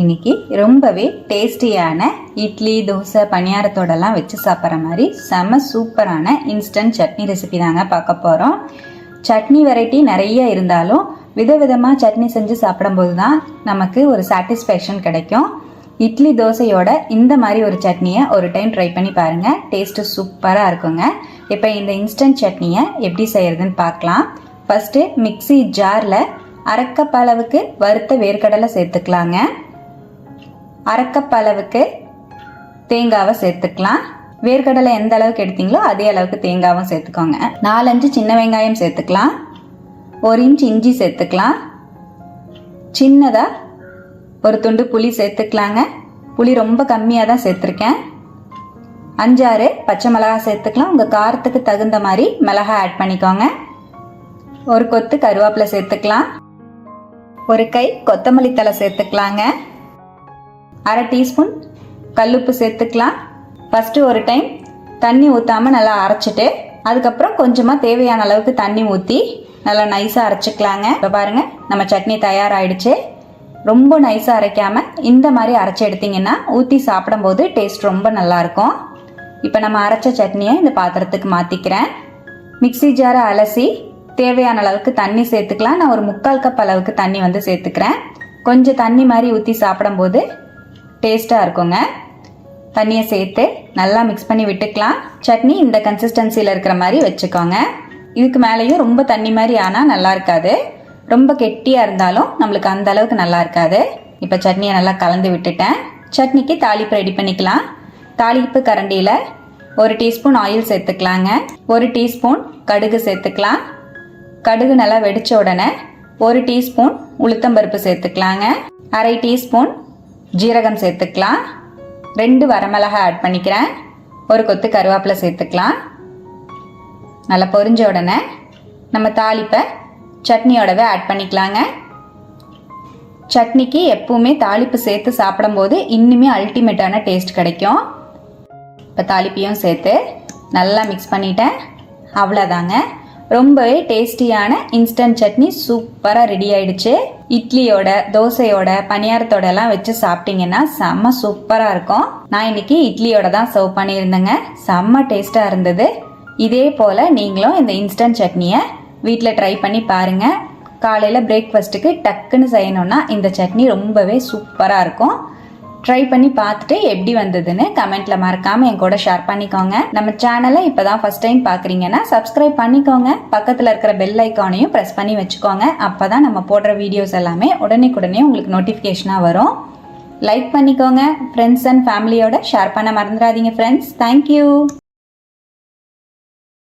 இன்னைக்கு ரொம்பவே டேஸ்டியான இட்லி தோசை பணியாரத்தோடலாம் வச்சு சாப்பிட்ற மாதிரி செம சூப்பரான இன்ஸ்டன்ட் சட்னி ரெசிபி தாங்க பார்க்க போகிறோம் சட்னி வெரைட்டி நிறைய இருந்தாலும் விதவிதமாக சட்னி செஞ்சு சாப்பிடும்போது தான் நமக்கு ஒரு சாட்டிஸ்ஃபேக்ஷன் கிடைக்கும். இட்லி தோசையோட இந்த மாதிரி ஒரு சட்னியை ஒரு டைம் ட்ரை பண்ணி பாருங்கள் டேஸ்ட்டு சூப்பராக இருக்குங்க. இப்போ இந்த இன்ஸ்டன்ட் சட்னியை எப்படி செய்கிறதுன்னு பார்க்கலாம். ஃபஸ்ட்டு மிக்ஸி ஜாரில் அரைக்கப்பளவுக்கு வறுத்த வேர்க்கடலை சேர்த்துக்கலாங்க. அரைக்கப் அளவுக்கு தேங்காவை சேர்த்துக்கலாம். வேர்க்கடலை எந்த அளவுக்கு எடுத்தீங்களோ அதே அளவுக்கு தேங்காவும் சேர்த்துக்கோங்க. நாலஞ்சு சின்ன வெங்காயம் சேர்த்துக்கலாம். ஒரு இன்ச் இஞ்சி சேர்த்துக்கலாம். சின்னதாக ஒரு துண்டு புளி சேர்த்துக்கலாங்க. புளி ரொம்ப கம்மியாக தான் சேர்த்துருக்கேன். அஞ்சாறு பச்சை மிளகா சேர்த்துக்கலாம். உங்கள் காரத்துக்கு தகுந்த மாதிரி மிளகாய் ஆட் பண்ணிக்கோங்க. ஒரு கொத்து கருவேப்பிலை சேர்த்துக்கலாம். ஒரு கை கொத்தமல்லி தழை சேர்த்துக்கலாங்க. அரை டீஸ்பூன் கல்லுப்பு சேர்த்துக்கலாம். ஃபஸ்ட்டு ஒரு டைம் தண்ணி ஊற்றாமல் நல்லா அரைச்சிட்டு அதுக்கப்புறம் கொஞ்சமாக தேவையான அளவுக்கு தண்ணி ஊற்றி நல்லா நைஸாக அரைச்சிக்கலாங்க. இப்போ பாருங்கள் நம்ம சட்னி தயாராகிடுச்சு ரொம்ப நைஸாக அரைக்காமல் இந்த மாதிரி அரைச்சி எடுத்திங்கன்னா ஊற்றி சாப்பிடும்போது டேஸ்ட் ரொம்ப நல்லாயிருக்கும் இப்போ நம்ம அரைச்ச சட்னியை இந்த பாத்திரத்துக்கு மாற்றிக்கிறேன் மிக்ஸி ஜாரை அலசி தேவையான அளவுக்கு தண்ணி சேர்த்துக்கலாம். நான் ஒரு முக்கால் கப் அளவுக்கு தண்ணி வந்து சேர்த்துக்கிறேன். கொஞ்சம் தண்ணி மாதிரி ஊற்றி சாப்பிடும்போது டேஸ்ட்டாக இருக்குங்க. தண்ணியை சேர்த்து நல்லா மிக்ஸ் பண்ணி விட்டுக்கலாம். சட்னி இந்த கன்சிஸ்டன்சியில் இருக்கிற மாதிரி வச்சுக்கோங்க. இதுக்கு மேலேயும் ரொம்ப தண்ணி மாதிரி ஆனால் நல்லா இருக்காது. ரொம்ப கெட்டியாக இருந்தாலும் நம்மளுக்கு அந்த அளவுக்கு நல்லா இருக்காது. இப்போ சட்னியை நல்லா கலந்து விட்டுட்டேன். சட்னிக்கு தாளிப்பு ரெடி பண்ணிக்கலாம். தாளிப்பு கரண்டியில் ஒரு டீஸ்பூன் ஆயில் சேர்த்துக்கலாங்க. ஒரு டீஸ்பூன் கடுகு சேர்த்துக்கலாம். கடுகு நல்லா வெடித்த உடனே ஒரு டீஸ்பூன் உளுத்தம்பருப்பு சேர்த்துக்கலாங்க. அரை டீஸ்பூன் ஜீரகம் சேர்த்துக்கலாம். ரெண்டு வரமிளகாய் ஆட் பண்ணிக்கிறேன். ஒரு கொத்து கருவேப்பிலை சேர்த்துக்கலாம். நல்லா பொரிஞ்ச உடனே நம்ம தாளிப்பை சட்னியோடவே ஆட் பண்ணிக்கலாங்க. சட்னிக்கு எப்பவுமே தாளிப்பு சேர்த்து சாப்பிடும்போது இன்னுமே அல்டிமேட்டான டேஸ்ட் கிடைக்கும். இப்போ தாளிப்பையும் சேர்த்து நல்லா மிக்ஸ் பண்ணிட்டேன். அவ்வளோதாங்க ரொம்பவே டேஸ்டியான இன்ஸ்டன்ட் சட்னி சூப்பராக ரெடி ஆயிடுச்சு. இட்லியோட தோசையோட பணியாரத்தோட எல்லாம் வச்சு சாப்பிட்டீங்கன்னா செம்ம சூப்பராக இருக்கும். நான் இன்னைக்கு இட்லியோட தான் சர்வ் பண்ணியிருந்தேங்க. செம்ம டேஸ்ட்டாக இருந்தது. இதே போல் நீங்களும் இந்த இன்ஸ்டன்ட் சட்னியை வீட்டில் ட்ரை பண்ணி பாருங்கள் காலையில் பிரேக்ஃபாஸ்ட்டுக்கு டக்குன்னு செய்யணுன்னா இந்த சட்னி ரொம்பவே சூப்பராக இருக்கும். ட்ரை பண்ணி பார்த்துட்டு எப்படி வந்ததுன்னு கமெண்ட்ல மறக்காம என் கூட ஷேர் பண்ணிக்கோங்க. நம்ம சேனலை இப்பதான் ஃபர்ஸ்ட் டைம் பாக்குறீங்கன்னா சப்ஸ்கிரைப் பண்ணிக்கோங்க. பக்கத்துல இருக்கிற பெல் ஐக்கானையும் ப்ரெஸ் பண்ணி வச்சுக்கோங்க. அப்பதான் நம்ம போடுற வீடியோஸ் எல்லாமே உடனே உங்களுக்கு நோட்டிபிகேஷனா வரும். லைக் பண்ணிக்கோங்க. ஃப்ரெண்ட்ஸ் அண்ட் ஃபேமிலியோட ஷேர் பண்ண மறந்துடாதீங்க ஃப்ரெண்ட்ஸ் தேங்க்யூ